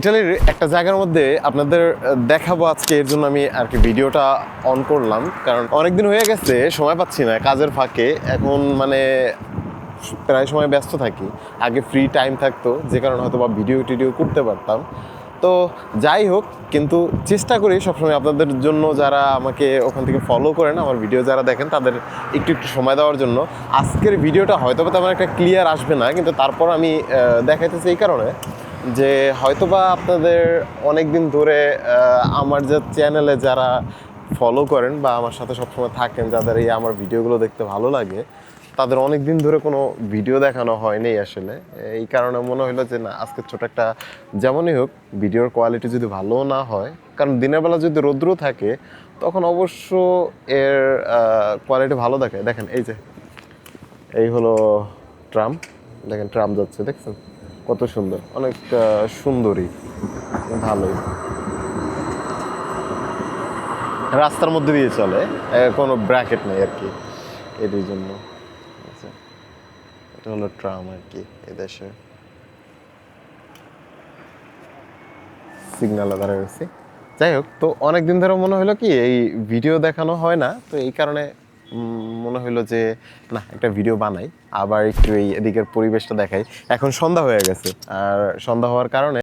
ইটালির একটা জায়গার মধ্যে আপনাদের দেখাবো আজকে, এর জন্য আমি আর কি ভিডিওটা অন করলাম। কারণ অনেকদিন হয়ে গেছে, সময় পাচ্ছি না, কাজের ফাঁকে। এখন মানে প্রায় সময় ব্যস্ত থাকি। আগে ফ্রি টাইম থাকতো, যে কারণে হয়তো বা ভিডিও টিডিও করতে পারতাম। তো যাই হোক, কিন্তু চেষ্টা করি সবসময় আপনাদের জন্য, যারা আমাকে ওখান থেকে ফলো করেন, আমার ভিডিও যারা দেখেন, তাদের একটু একটু সময় দেওয়ার জন্য। আজকের ভিডিওটা হয়তো তেমন একটা ক্লিয়ার আসবে না, কিন্তু তারপর আমি দেখাইতেছি এই কারণে। যে হয়তোবা আপনাদের অনেক দিন ধরে আমার যে চ্যানেলে যারা ফলো করেন বা আমার সাথে সবসময় থাকেন, যাদের এই আমার ভিডিওগুলো দেখতে ভালো লাগে, তাদের অনেক দিন ধরে কোনো ভিডিও দেখানো হয়নি আসলে। এই কারণে মনে হলো যে না, আজকে ছোট একটা যেমনই হোক, ভিডিওর কোয়ালিটি যদি ভালো না হয়, কারণ দিনের বেলা যদি রৌদ্র থাকে, তখন অবশ্য এর কোয়ালিটি ভালো দেখে। দেখেন, এই যে, এই হলো ট্রাম। দেখেন, ট্রাম যাচ্ছে, দেখছেন? কত সুন্দর। অনেক সুন্দরী। ভালোই। রাস্তার মধ্যে দিয়ে চলে। কোনো ব্র্যাকেট নেই আর কি। এটির জন্য। আচ্ছা। এটা হলো ট্রাম আর কি, এদেশে। সিগন্যালে দাঁড়া গেছি যাই হোক, তো অনেক দিন ধরে মনে হলো কি, এই ভিডিও দেখানো হয় না। তো এই কারণে মনে হলো যে, না, একটা ভিডিও বানাই। আবার একটু এই এদিকের পরিবেশটা দেখাই। এখন সন্ধ্যা হয়ে গেছে। আর সন্ধ্যা হওয়ার কারণে